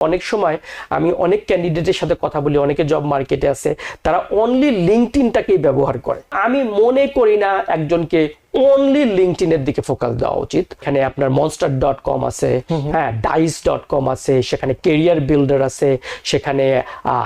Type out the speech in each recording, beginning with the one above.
অনেক সময় আমি অনেক ক্যান্ডিডেটের সাথে কথা বলি, অনেকে জব মার্কেটে আছে, তারা অনলি লিঙ্কটিনটাকেই ব্যবহার করে। আমি মনে করি না একজনকে অনলি লিঙ্কটিনের দিকে ফোকাস দেওয়া উচিত। এখানে আপনার মনস্টার ডট কম আছে হ্যাঁ ডাইস ডট কম আছে, সেখানে কেরিয়ার বিল্ডার আছে, সেখানে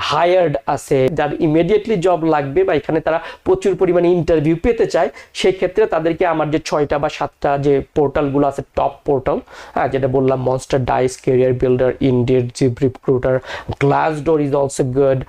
হায়ার্ড আছে। যার ইমিডিয়েটলি জব লাগবে বা এখানে তারা প্রচুর পরিমাণে ইন্টারভিউ পেতে চায় সেই ক্ষেত্রে তাদেরকে আমার যে ছয়টা বা সাতটা যে পোর্টালগুলো আছে টপ পোর্টাল হ্যাঁ যেটা বললাম মনস্টার ডাইস কেরিয়ার বিল্ডার ইন্ডিয়ার ZipRecruiter Glassdoor is also good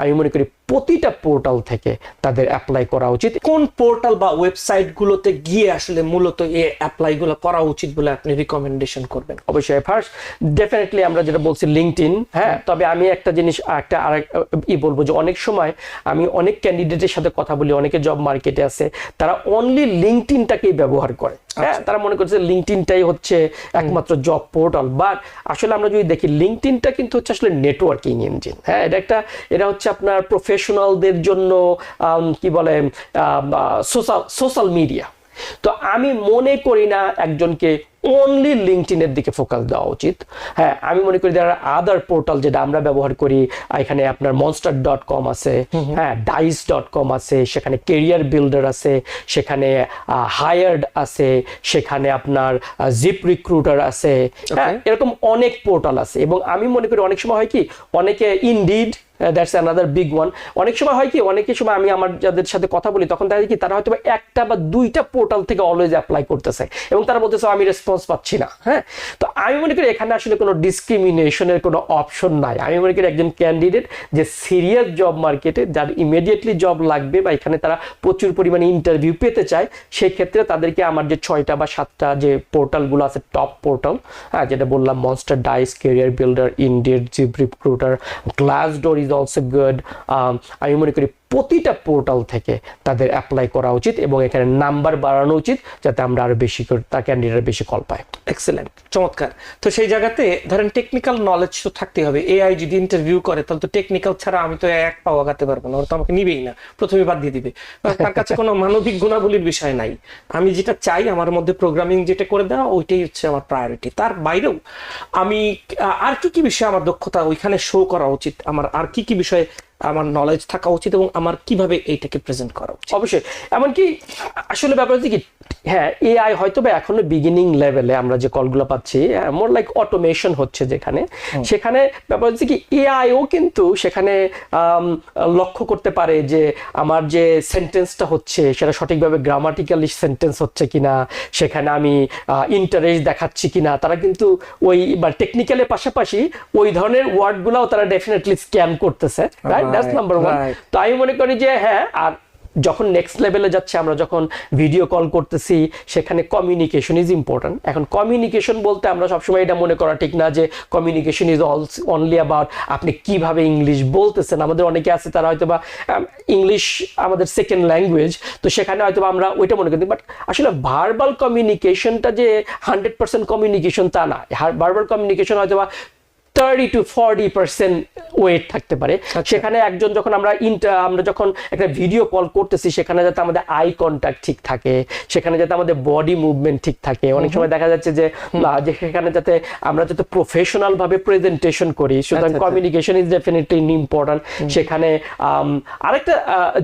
আমি মনে করি প্রতিটা পোর্টাল থেকে তাদের অ্যাপ্লাই করা উচিত। কোন পোর্টাল বা ওয়েবসাইট গুলোতে গিয়ে আসলে মূলত এই অ্যাপ্লাই গুলো করা উচিত বলে আপনি রিকমেন্ডেশন করবেন? অবশ্যই ফার্স্ট ডেফিনেটলি আমরা যেটা বলছি লিঙ্কড হ্যাঁ? তবে আমি একটা জিনিস একটা আরেক ই বলব যে অনেক সময় আমি অনেক ক্যান্ডিডেটের সাথে কথা বলি অনেকে জব মার্কেটে আছে তারা অনলি লিঙ্কডইনটাকেই ব্যবহার করে। হ্যাঁ তারা মনে করছে লিঙ্কটিনটাই হচ্ছে একমাত্র জব পোর্টাল বাট আসলে আমরা যদি দেখি লিঙ্কটিনটা কিন্তু হচ্ছে আসলে নেটওয়ার্কিং ইঞ্জিন হ্যাঁ এটা একটা এটা হচ্ছে আপনার প্রফেশনালদের জন্য কি বলে সোশ্যাল সোশ্যাল মিডিয়া তো আমি মনে করি না একজনকে অনলি লিঙ্কটিনের দিকে ফোকাস দেওয়া উচিত। হ্যাঁ আমি মনে করি যারা আদার পোর্টাল যেটা আমরা ব্যবহার করি এখানে আপনার মনস্টার ডট কম আছে হ্যাঁ ডাইস ডট কম আছে সেখানে কেরিয়ার বিল্ডার আছে সেখানে হায়ার্ড আছে সেখানে আপনার জিপ রিক্রুটার আছে। হ্যাঁ এরকম অনেক পোর্টাল আছে। এবং আমি মনে করি অনেক সময় হয় কি অনেকে Indeed that's another big one অনেক সময় হয় কি অনেকের সময় আমি আমার যাদের সাথে কথা বলি, তখন দেখা কি, তারা হয়তো একটা বা দুইটা পোর্টাল থেকে অলওয়েজ অ্যাপ্লাই করতেছে এবং তারা বলতেছে, আমি রেসপন্স পাচ্ছি না। হ্যাঁ? তো আমি মনে করি এখানে আসলে কোনো ডিসক্রিমিনেশনের কোনো অপশন নাই। আমি মনে করি একজন ক্যান্ডিডেট যে সিরিয়াস জব মার্কেটে যার ইমিডিয়েটলি জব লাগবে বা এখানে তারা প্রচুর পরিমাণে ইন্টারভিউ পেতে চায় সেই ক্ষেত্রে তাদেরকে আমার যে ছয়টা বা সাতটা যে পোর্টালগুলো আছে টপ পোর্টাল হ্যাঁ যেটা বললাম মনস্টার ডাইস কেরিয়ার বিল্ডার ইন্ডিয়ার ZipRecruiter Glassdoor is also good আমি মনে করি প্রতিটা পোর্টাল থেকে তাদের অ্যাপ্লাই করা উচিত এবং এখানে নাম্বার বাড়ানো উচিত যাতে আমরা আরও বেশি করে তার ক্যান্ডিডেট বেশি কল পায় এক্সেলেন্ট চমৎকার। তো সেই জায়গাতে ধরেন টেকনিক্যাল নলেজ তো থাকতে হবে। এআই যদি ইন্টারভিউ করে, তাহলে তো টেকনিক্যাল ছাড়া আমি তো এক পাও আগাতে পারব না। ওরা তো আমাকে নিবেই না। প্রথমে বাদ দিয়ে দিবে। তার কাছে কোনো মানবিক গুণাবলীর বিষয় নাই। আমি যেটা চাই, আমার মধ্যে প্রোগ্রামিং যেটা করে দেওয়া, ওইটাই হচ্ছে আমার প্রায়োরিটি তার বাইরেও আমি আর কি কি বিষয়ে আমার দক্ষতা ওইখানে শো করা উচিত? আমার আর কি কি বিষয়ে আমার নলেজ থাকা উচিত এবং আমার কীভাবে এইটাকে প্রেজেন্ট করা উচিত। অবশ্যই। এমনকি আসলে ব্যাপার হচ্ছে কি হ্যাঁ এআই হয়তো বা এখনও বিগিনিং লেভেলে আমরা যে কলগুলো পাচ্ছি মোর লাইক অটোমেশন হচ্ছে যেখানে। সেখানে ব্যাপার হচ্ছে কি এআইও কিন্তু সেখানে লক্ষ্য করতে পারে যে আমার যে সেন্টেন্সটা হচ্ছে সেটা সঠিকভাবে গ্রামাটিক্যালি সেন্টেন্স হচ্ছে কিনা সেখানে আমি ইন্টারেস্ট দেখাচ্ছি কিনা। তারা কিন্তু ওই বা টেকনিক্যালের পাশাপাশি ওই ধরনের ওয়ার্ডগুলোও তারা ডেফিনেটলি স্ক্যান করতেছে রাইট দ্যাটস নাম্বার ওয়ান তো আমি মনে করি যে হ্যাঁ আর যখন নেক্সট লেভেলে যাচ্ছে আমরা যখন ভিডিও কল করতেছি সেখানে কমিউনিকেশন ইজ ইম্পর্ট্যান্ট এখন কমিউনিকেশন বলতে আমরা সবসময় এটা মনে করা ঠিক না যে communication is all only about আপনি কীভাবে ইংলিশ বলতেছেন। আমাদের অনেকে আছে তারা হয়তো বা ইংলিশ আমাদের সেকেন্ড ল্যাঙ্গুয়েজ তো সেখানে হয়তো আমরা ওইটা মনে করি। বাট আসলে ভার্বাল কমিউনিকেশনটা যে হান্ড্রেড পার্সেন্ট কমিউনিকেশন তা না। ভার্বাল কমিউনিকেশন হয়তো বা thirty two forty percent weight থাকতে পারে। সেখানে একজন যখন আমরা ইন্টার আমরা যখন একটা ভিডিও কল করতেছি সেখানে যাতে আমাদের আই কন্ট্যাক্ট ঠিক থাকে সেখানে যাতে আমাদের বডি মুভমেন্ট ঠিক থাকে। অনেক সময় দেখা যাচ্ছে যে সেখানে যাতে আমরা যাতে প্রফেশনাল ভাবে প্রেজেন্টেশন করি সুতরাং আচ্ছা। কমিউনিকেশন ইজ ডেফিনেটলি ইম্পর্টেন্ট সেখানে আরেকটা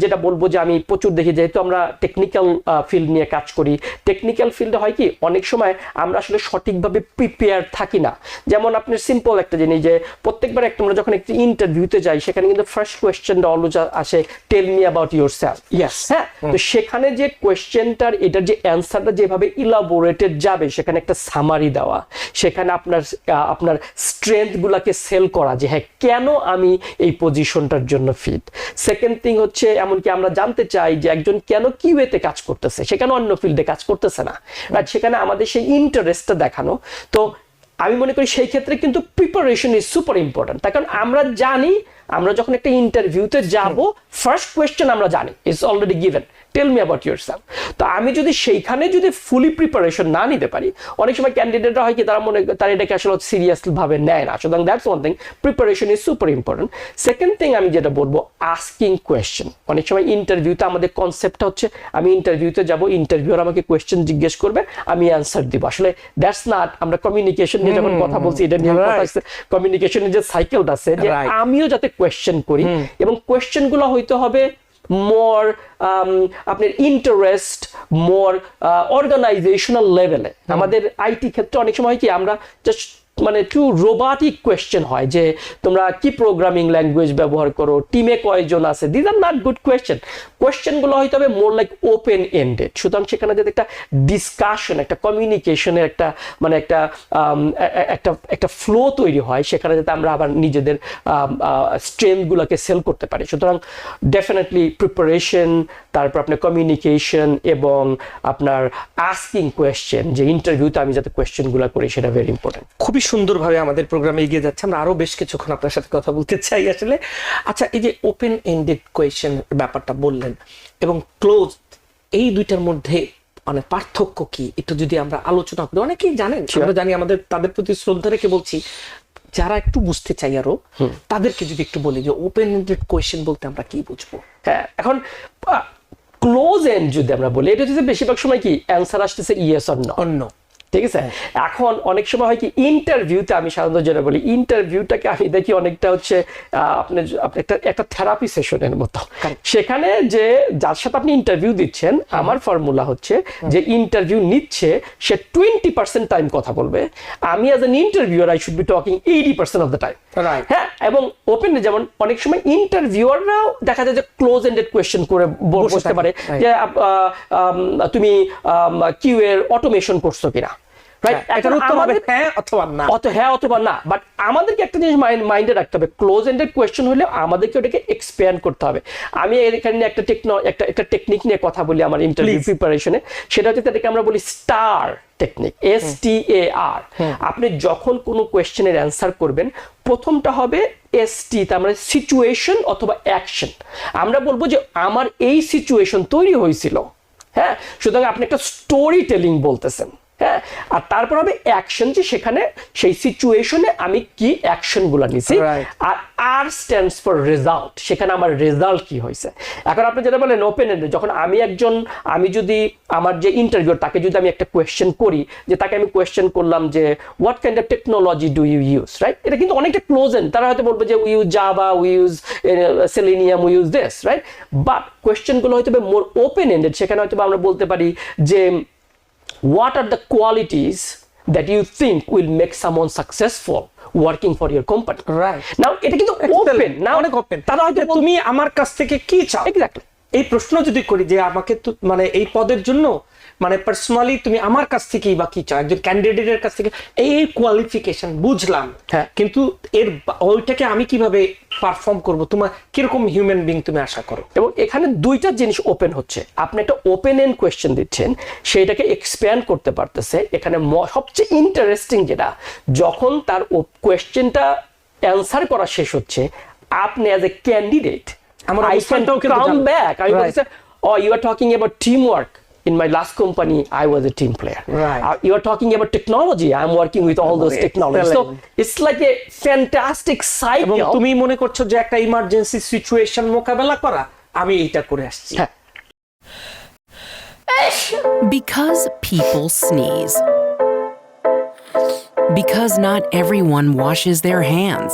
যেটা বলব যে আমি প্রচুর দেখি যেহেতু আমরা টেকনিক্যাল ফিল্ড নিয়ে কাজ করি টেকনিক্যাল ফিল্ডে হয় কি অনেক সময় আমরা আসলে সঠিকভাবে প্রিপেয়ার থাকি না। যেমন আপনার সিম্পল একটা জিনিস যে প্রত্যেকবার একটা আমরা যখন একটি ইন্টারভিউতে যাই সেখানে কিন্তু ফার্স্ট কোয়েশ্চেনটা অলওয়েজ আসে tell me about yourself Yes. হ্যাঁ? তো সেখানে যে কোয়েশ্চেনটার এটার যে অ্যান্সারটা যেভাবে ইলাবোরেটেড যাবে সেখানে একটা সামারি দেওয়া সেখানে আপনার আপনার স্ট্রেংথ গুলাকে সেল করা যে হ্যাঁ কেন আমি এই পজিশনটার জন্য ফিট সেকেন্ড থিং হচ্ছে এমনকি আমরা জানতে চাই যে একজন কেন কিউএতে কাজ করতেছে? সেখানে অন্য ফিল্ডে কাজ করতেছে না? সেখানে আমাদের সেই ইন্টারেস্টটা দেখানো। তো আমি মনে করি সেই ক্ষেত্রে কিন্তু প্রিপারেশন ইজ সুপার ইম্পর্টেন্ট তার কারণ আমরা জানি, আমরা যখন একটা ইন্টারভিউতে যাব ফার্স্ট কোয়েশ্চেন আমরা জানি it's already given tell me about yourself তো আমি যদি সেইখানে যদি ফুলি প্রিপারেশন না নিতে পারি অনেক সময় ক্যান্ডিডেটরা হয় কি তারা মনে তারা এটাকে আসলে সিরিয়াসলি ভাবে নেয় না। সুতরাং that's one thing preparation is super important second thing আমি যেটা বলব আস্কিং কোয়েশ্চেন অনেক সময় ইন্টারভিউতে আমাদের কনসেপ্টটা হচ্ছে আমি ইন্টারভিউতে যাব ইন্টারভিউর আমাকে কোয়েশ্চেন জিজ্ঞেস করবে আমি অ্যান্সার দিব। আসলে দ্যাটস নাট আমরা কমিউনিকেশন নিয়ে যখন কথা বলছি এটা নিয়ে কথা Right. কমিউনিকেশনের যে সাইকেলটা আছে যে আমিও যাতে কোয়েশ্চেন করি এবং কোয়েশ্চেনগুলো হইতে হবে মোর আপনার ইন্টারেস্ট মোর অর্গানাইজেশনাল লেভেলে আমাদের আইটি ক্ষেত্রে অনেক সময় কি আমরা জাস্ট মানে টু রোবাটিক কোয়েশ্চেন হয় যে তোমরা কি প্রোগ্রামিং ল্যাঙ্গুয়েজ ব্যবহার করো? টিমে কয়জন আছে? These are not good question কোয়েশ্চেনগুলো হয়তো হবে মোর লাইক ওপেন এন্ডেড সুতরাং সেখানে যাতে একটা ডিসকাশন একটা কমিউনিকেশনের একটা মানে একটা এ- একটা একটা ফ্লো তৈরি হয়, সেখানে যাতে আমরা আবার নিজেদের স্ট্রেংথগুলোকে সেল করতে পারি। সুতরাং ডেফিনেটলি প্রিপারেশন তারপর আপনার কমিউনিকেশন এবং আপনার আস্কিং কোয়েশ্চেন যে ইন্টারভিউতে আমি যাতে কোয়েশ্চেনগুলো করি, সেটা ভেরি ইম্পর্টেন্ট খুবই সুন্দরভাবে আমাদের প্রোগ্রামে এগিয়ে যাচ্ছে। আমরা আরও বেশ কিছুক্ষণ আপনার সাথে কথা বলতে চাই আসলে। আচ্ছা এই যে ওপেন এন্ডেড কোয়েশ্চেন ব্যাপারটা বললেন এবং ক্লোজ এই দুইটার মধ্যে মানে পার্থক্য কি? একটু যদি আমরা আলোচনা করি। অনেকেই জানেন আমরা জানি আমাদের তাদের প্রতি শ্রদ্ধা রেখে বলছি যারা একটু বুঝতে চাই আরও তাদেরকে যদি একটু বলি যে ওপেন এন্ডেড কোয়েশ্চেন বলতে আমরা কি বুঝব? হ্যাঁ এখন ক্লোজ এন্ড যদি আমরা বলি এটা হচ্ছে বেশিরভাগ সময় কি অ্যান্সার আসতেছে ইয়েস অর নো অন্য ঠিক আছে? এখন অনেক সময় হয় কি ইন্টারভিউতে আমি সাধারণত যেটা বলি ইন্টারভিউটাকে আমি দেখি অনেকটা হচ্ছে আপনি একটা একটা থেরাপি সেশনের মতো। সেখানে যে যার সাথে আপনি ইন্টারভিউ দিচ্ছেন আমার ফর্মুলা হচ্ছে যে ইন্টারভিউ নিচ্ছে সে টোয়েন্টি পার্সেন্ট টাইম কথা বলবে। আমি as an interviewer I should be talking eighty percent of the time হ্যাঁ এবং ওপেন যেমন অনেক সময় ইন্টারভিউয়াররাও দেখা যায় যে ক্লোজ এন্ডেড কোয়েশ্চেন করে বসতে পারে যে তুমি কিউ এর অটোমেশন করছ কিনা। হ্যাঁ হ্যাঁ অথবা না। বাট আমাদেরকে একটা জিনিস মাইন্ডে রাখতে হবে। ক্লোজ এন্ডেড কোয়েশ্চেন হলে আমাদেরকে ওটাকে এক্সপ্যান্ড করতে হবে। আমি এখানে একটা টেকনো একটা একটা টেকনিক নিয়ে কথা বলি আমার ইন্টারভিউ প্রিপারেশনে সেটা হচ্ছে তাদেরকে আমরা বলি STAR technique S T A R আপনি যখন কোনো কোয়েশ্চেনের অ্যান্সার করবেন প্রথমটা হবে এস টি তার মানে সিচুয়েশন অথবা অ্যাকশন আমরা বলব যে আমার এই সিচুয়েশন তৈরি হয়েছিল। হ্যাঁ সুতরাং আপনি একটা স্টোরি টেলিং বলতেছেন। হ্যাঁ আর তারপর হবে অ্যাকশন যে সেখানে সেই সিচুয়েশনে আমি কি অ্যাকশনগুলো নিছি. আর আর স্ট্যান্ডস ফর রেজাল্ট সেখানে আমার রেজাল্ট কি হয়েছে। এখন আপনি যেটা বলেন ওপেন এন্ডেড যখন আমি একজন আমি যদি আমার যে ইন্টারভিউ তাকে যদি আমি একটা কোয়েশ্চেন করি যে তাকে আমি কোয়েশ্চেন করলাম যে what kind of technology do you use right এটা কিন্তু অনেকটা ক্লোজ এন্ড তারা হয়তো বলবে যে we use Java we use Selenium we use this right but কোয়েশ্চেনগুলো হয়তো মোর ওপেন এন্ডেড সেখানে হয়তো আমরা বলতে পারি যে what are the qualities that you think will make someone successful working for your company? Right. now এটা কিন্তু open না অনেক ওপেন তারা হয়তো তুমি আমার কাছ থেকে কি চাও? Exactly. এই প্রশ্ন যদি করি যে আমাকে তো মানে এই পদের জন্য মানে পার্সোনালি তুমি আমার কাছ থেকে বা কি চাও? একজন ক্যান্ডিডেটের কাছ থেকে এই কোয়ালিফিকেশন বুঝলাম। হ্যাঁ। কিন্তু এর ওইটাকে আমি কীভাবে পারফর্ম করব তোমার কীরকম হিউম্যান বিং তুমি আশা করো? এবং এখানে দুইটা জিনিস ওপেন হচ্ছে। আপনি একটা ওপেন এন্ড কোয়েশ্চেন দিচ্ছেন সেইটাকে এক্সপ্যান্ড করতে পারতেছে। এখানে সবচেয়ে ইন্টারেস্টিং যেটা যখন তার কোয়েশ্চেনটা অ্যান্সার করা শেষ হচ্ছে আপনি অ্যাজ এ ক্যান্ডিডেট আমার আই ক্যান কাম ব্যাক আমি Right. বলছি ও you are talking about teamwork In my last company, I was a team player. Right. Uh, you are talking about technology. I'm working with all those technologies. So Excellent. it's like a fantastic এবং cycle. তুমি মনে করছো যে একটা emergency situation মোকাবেলা করা আমি এইটা করে আসছি হ্যাঁ। Because people sneeze. Because not everyone washes their hands.